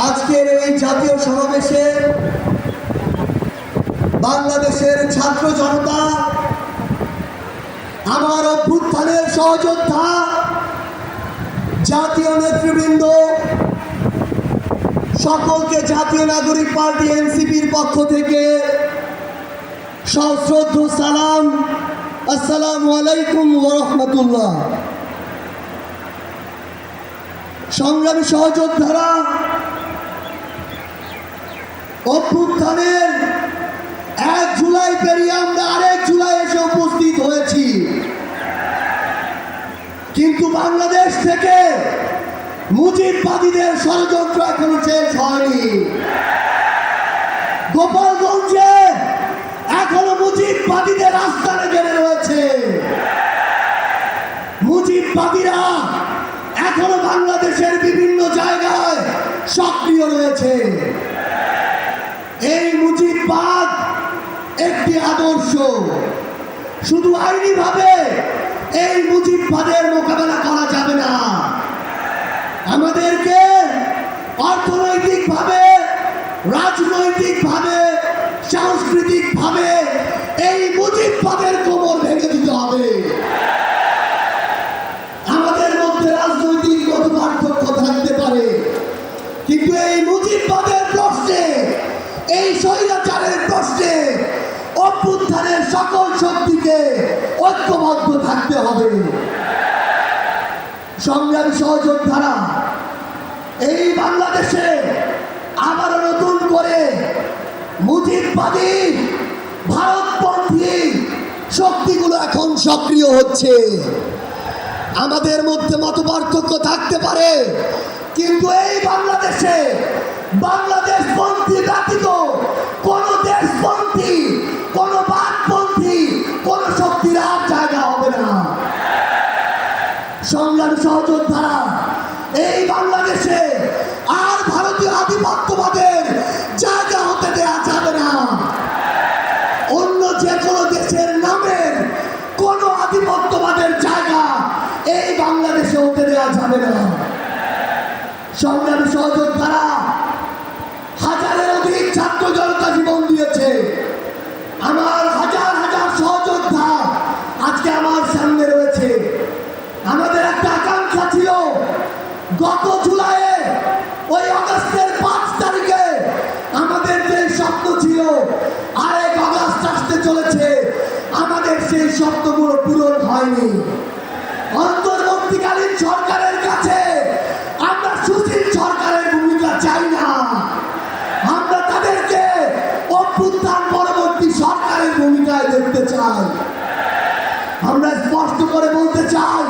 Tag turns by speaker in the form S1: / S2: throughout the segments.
S1: আজকের এই জাতীয় সমাবেশে বাংলাদেশের ছাত্র জনতা, আমার অভ্যুত্থানের সহযোদ্ধা, জাতীয় নেতৃবৃন্দ, সকলকে জাতীয় নাগরিক পার্টি এনসিপির পক্ষ থেকে সশ্রদ্ধ সালাম। আসসালামু আলাইকুম ওরহমতুল্লাহ সংগ্রামী সহযোদ্ধারা অভ্যুত্থানের এক জুলাই পেরিয়ে আমরা আরেক জুলাই এসে উপস্থিত হয়েছি। কিন্তু বাংলাদেশ থেকে মুজিববাদীদের ষড়যন্ত্র এখনও শেষ হয়নি। গোপালগঞ্জে এখনও মুজিববাদীদের আস্থানে জেনে রয়েছে। মুজিববাদীরা এখনও বাংলাদেশের বিভিন্ন জায়গায় সক্রিয় রয়েছে। এই মুজিববাদ একটি আদর্শ। শুধু আইনিভাবে এই মুজিববাদের মোকাবেলা করা যাবে না। আমাদেরকে অর্থনৈতিকভাবে, রাজনৈতিকভাবে, সাংস্কৃতিকভাবে এই মুজিববাদের কোমর ভেঙে দিতে হবে। আমাদের মধ্যে রাজনৈতিক মত পার্থক্য থাকতে পারে, কিন্তু এই মুজিববাদের প্রশ্নে এই স্বৈরাচারের প্রশ্নে অভ্যুত্থানের সকল শক্তিকে ঐক্যবদ্ধ থাকতে হবে। সংগ্রামী সহযোদ্ধারা, এই বাংলাদেশে আবারও নতুন করে মুজিববাদী ভারতপন্থী শক্তিগুলো এখন সক্রিয় হচ্ছে। আমাদের মধ্যে মত পার্থক্য থাকতে পারে, কিন্তু এই বাংলাদেশে বাংলাদেশ সংগ্রামী সহযোদ্ধারা, এই বাংলাদেশে আর ভারতীয় আধিপত্যবাদের জায়গা হতে দেওয়া যাবে না। অন্য যে কোনো দেশের নামের কোন আধিপত্যবাদের জায়গা এই বাংলাদেশে হতে দেওয়া যাবে না। সংগ্রাম সহযোদ্ধারা আমাদের সেই স্বপ্নগুলো পূরণ হয়নি। অন্তর্বর্তীকালীন সরকারের কাছে আমরা সুশীল সরকারের ভূমিকা চাই না। আমরা তাদেরকে অভ্যুত্থান পরবর্তী সরকারের ভূমিকায় দেখতে চাই। আমরা স্পষ্ট করে বলতে চাই,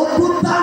S1: অভ্যুত্থান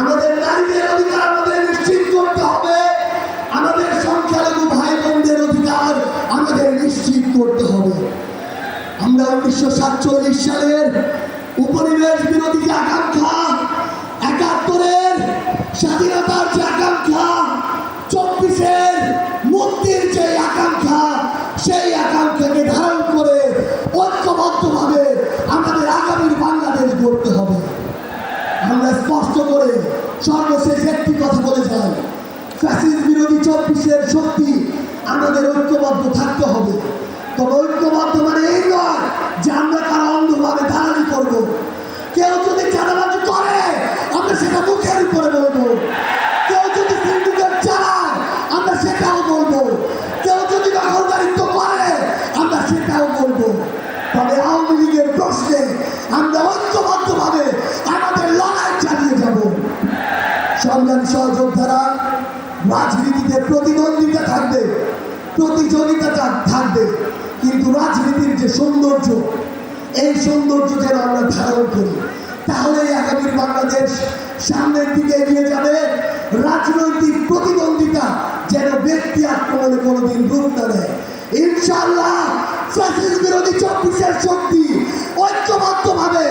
S1: আমাদের নারীদের অধিকার আমাদের নিশ্চিত করতে হবে আমাদের সংখ্যালঘু ভাই বোনদের অধিকার আমাদের নিশ্চিত করতে হবে আমরা উনিশশো সাতচল্লিশ সালের উপনিবেশ বিরোধী আকাঙ্ক্ষা স্পষ্ট করে সর্বশেষ একটি কথা বলে ফ্যাসিস বিরোধী চব্বিশের শক্তি আমাদের ঐক্যবদ্ধ থাকতে হবে। তবে ঐক্যবদ্ধ মানে এই নয় যে আমরা তারা অন্ধভাবে দালালি করব। কেউ যদি চাঁদাবাজি করে, আমরা সেটা মুখের উপরে বলব। কেউ যদি সিন্ডিকেট চালায়, আমরা সেটাও বলব। কেউ যদি দখলদারিত্ব করে, আমরা সেটাও বলব। লীগের প্রশ্নে আমরা ঐক্যবদ্ধভাবে সংগ্রামী সহযোদ্ধারা রাজনীতিতে প্রতিদ্বন্দ্বিতা থাকবে, প্রতিযোগিতা থাকবে। কিন্তু রাজনীতির যে সৌন্দর্য, এই সৌন্দর্য যেন আমরা ধারণ করি। তাহলে আগামীর বাংলাদেশ সামনের দিকে এগিয়ে যাবে। রাজনৈতিক প্রতিদ্বন্দ্বিতা যেন ব্যক্তি আক্রমণে কোনোদিন রূপ না নেয়। ইনশাআল্লাহ, ফ্যাসিস্ট বিরোধী চব্বিশের শক্তি ঐক্যবদ্ধভাবে